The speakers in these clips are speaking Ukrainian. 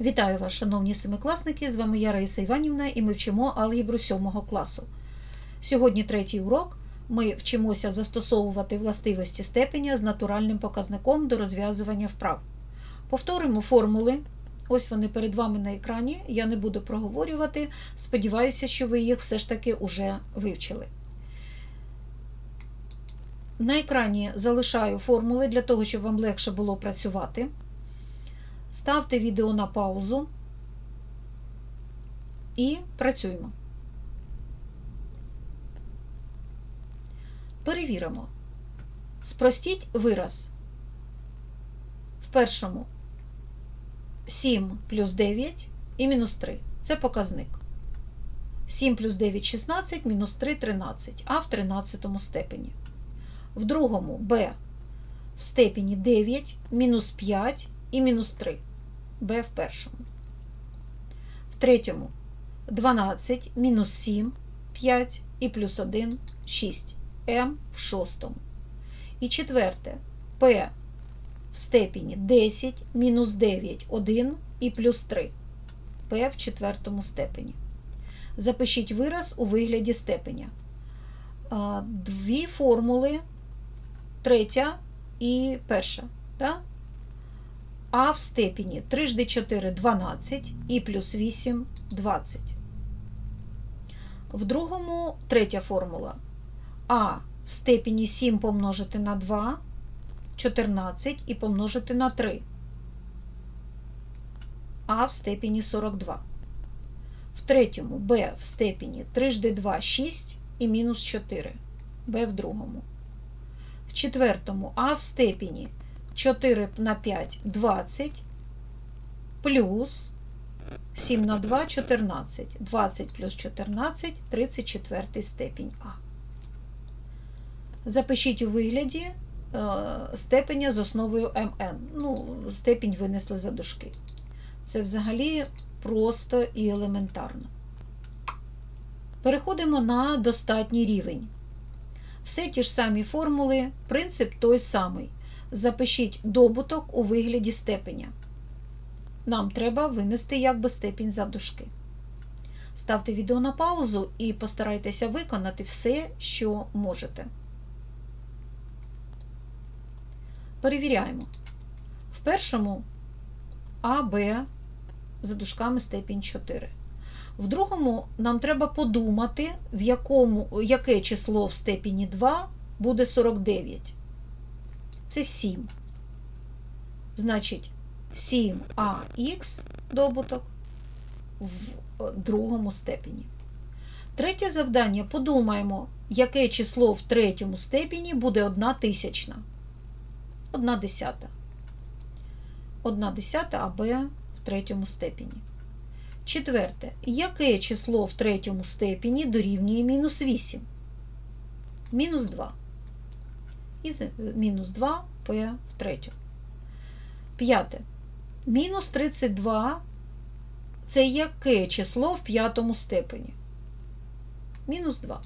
Вітаю вас, шановні семикласники! З вами я Раїса Іванівна і ми вчимо алгебру 7 класу. Сьогодні третій урок. Ми вчимося застосовувати властивості степеня з натуральним показником до розв'язування вправ. Повторимо формули. Ось вони перед вами на екрані. Я не буду проговорювати. Сподіваюся, що ви їх все ж таки уже вивчили. На екрані залишаю формули для того, щоб вам легше було працювати. Ставте відео на паузу і працюємо. Перевіримо. Спростіть вираз. В першому 7 плюс 9 і мінус 3. Це показник. 7 плюс 9 16, мінус 3 13, а в 13 степені. В другому b в степені 9, мінус 5 і мінус 3. b в першому. В третьому 12, мінус 7, 5 і плюс 1 6. М в шостому. І четверте П в степені 10, мінус 9, 1 і плюс 3. П в четвертому степені. Запишіть вираз у вигляді степеня. Дві формули, третя і перша. Да? А в степені 3 жди 4 12 і плюс 8 20. В другому третя формула. А в степені 7 помножити на 2 14 і помножити на 3. А в степені 42. В третьому Б в степені 3 жди 2 6 і мінус 4. Б в другому. В четвертому А в степені 4 на 5 20 плюс 7 на 2 14. 20 плюс 14 34 степінь А. Запишіть у вигляді е, степеня з основою МН. Ну, степінь винесли за дужки. Це взагалі просто і елементарно. Переходимо на достатній рівень. Все ті ж самі формули, принцип той самий. Запишіть добуток у вигляді степеня. Нам треба винести якби степінь за дужки. Ставте відео на паузу і постарайтеся виконати все, що можете. Перевіряємо. В першому А, Б за дужками степінь 4. В другому нам треба подумати, в якому, яке число в степені 2 буде 49. Це 7. Значить, 7ах добуток в другому степені. Третє завдання подумаємо, яке число в третьому степені буде 1 тисячна. 1 десята. 1 десята АБ в третьому степені. Четверте. Яке число в третьому степені дорівнює мінус 8? Мінус 2. І мінус 2 П в третьому. П'яте. Мінус 32 це яке число в п'ятому степені? Мінус 2.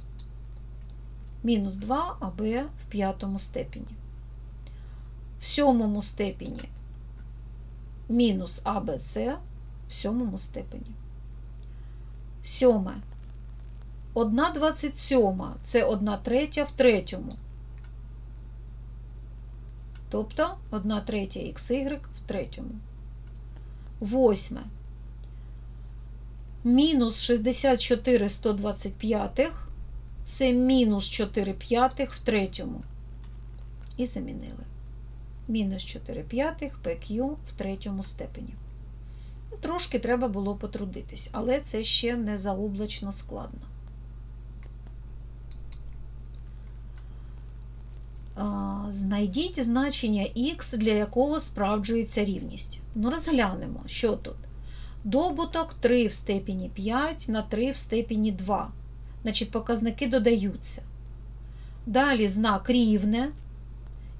Мінус 2 АБ в п'ятому степені. В сьомому степені мінус АБЦ в сьомому степені. Сьоме. 1 27 це 1 третя в третьому. Тобто 1 третя xy в третьому. Восьме. Мінус 64 125 це мінус 4 п'ятих в третьому. І замінили. Мінус 4 п'ятих PQ в третьому степені. Ну, Трошки треба було потрудитись, але це ще не заоблачно складно. Знайдіть значення х, для якого справджується рівність. Ну, розглянемо, що тут. Добуток 3 в степені 5 на 3 в степені 2. Значить, показники додаються. Далі знак рівне.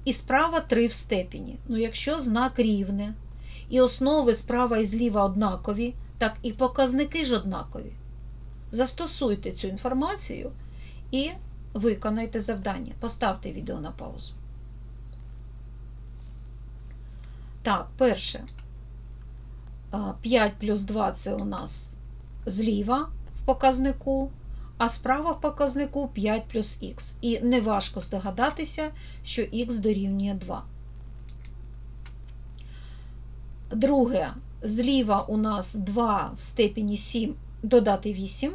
І справа 3 в степені. Ну, якщо знак рівне, і основи справа і зліва однакові, так і показники ж однакові. Застосуйте цю інформацію і виконайте завдання. Поставте відео на паузу. Так, перше. 5 плюс 2 це у нас зліва в показнику, а справа в показнику 5 плюс х. І неважко здогадатися, що х дорівнює 2. Друге, зліва у нас 2 в степені 7 додати 8,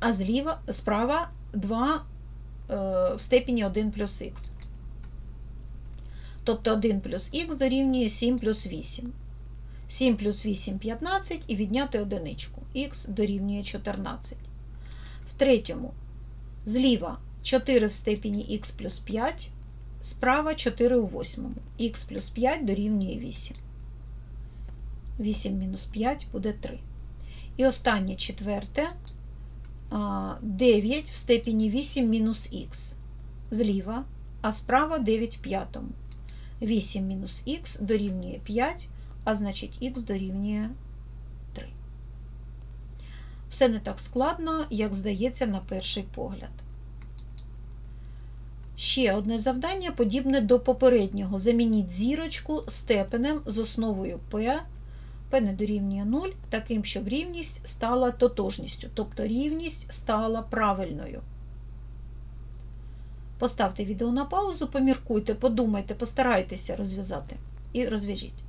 а зліва, справа 2 е, в степені 1 плюс х. Тобто 1 плюс х дорівнює 7 плюс 8. 7 плюс 8 – 15 і відняти одиничку. Х дорівнює 14. В третьому зліва 4 в степені х плюс 5, справа 4 у восьмому. х плюс 5 дорівнює 8. 8 мінус 5 буде 3. І останнє четверте 9 в степені 8 мінус х. Зліва, а справа 9 в п'ятому. 8 мінус х дорівнює 5, а значить х дорівнює 3. Все не так складно, як здається на перший погляд. Ще одне завдання, подібне до попереднього. Замініть зірочку степенем з основою p, p не дорівнює 0, таким, щоб рівність стала тотожністю, тобто рівність стала правильною. Поставте відео на паузу, поміркуйте, подумайте, постарайтеся розв'язати і розв'яжіть.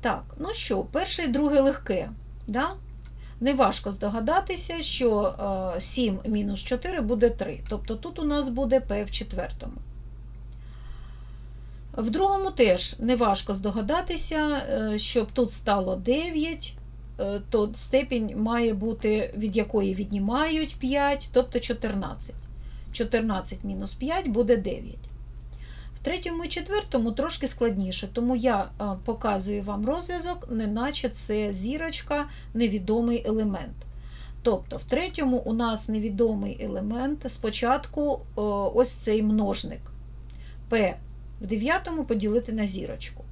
Так, ну що, перше і друге легке. Да? Неважко здогадатися, що 7 мінус 4 буде 3. Тобто тут у нас буде p в четвертому. В другому теж неважко здогадатися, щоб тут стало 9, то степінь має бути, від якої віднімають 5, тобто 14. 14 мінус 5 буде 9. В третьому і четвертому трошки складніше, тому я показую вам розв'язок, неначе це зірочка, невідомий елемент. Тобто, в третьому у нас невідомий елемент, спочатку ось цей множник P в дев'ятому поділити на зірочку.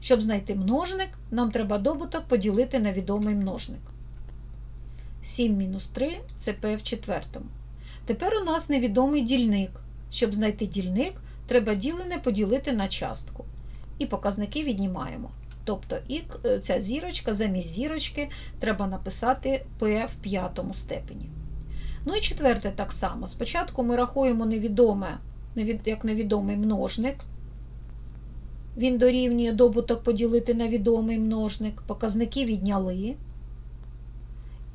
Щоб знайти множник, нам треба добуток поділити на відомий множник. 7 мінус 3 це P в четвертому. Тепер у нас невідомий дільник. Щоб знайти дільник, треба ділене поділити на частку. І показники віднімаємо. Тобто ця зірочка, замість зірочки треба написати P в п'ятому степені. Ну і четверте так само. Спочатку ми рахуємо невідоме, як невідомий множник. Він дорівнює добуток поділити на відомий множник, показники відняли.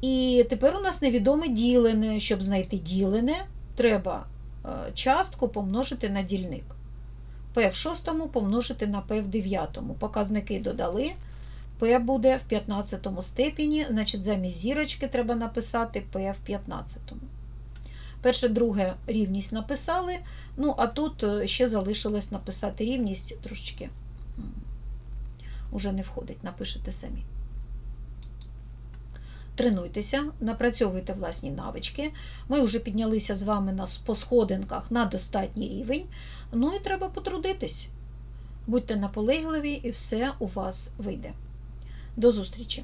І тепер у нас невідоме ділене. Щоб знайти ділене, треба частку помножити на дільник. P в шостому помножити на P в дев'ятому. Показники додали. P буде в 15 степені, значить, замість зірочки треба написати P в 15. Перше, друге рівність написали. Ну, а тут ще залишилось написати рівність трошечки. Уже не входить, напишете самі. Тренуйтеся, напрацьовуйте власні навички. Ми вже піднялися з вами на, по сходинках на достатній рівень. Ну і треба потрудитись. Будьте наполегливі, і все у вас вийде. До зустрічі!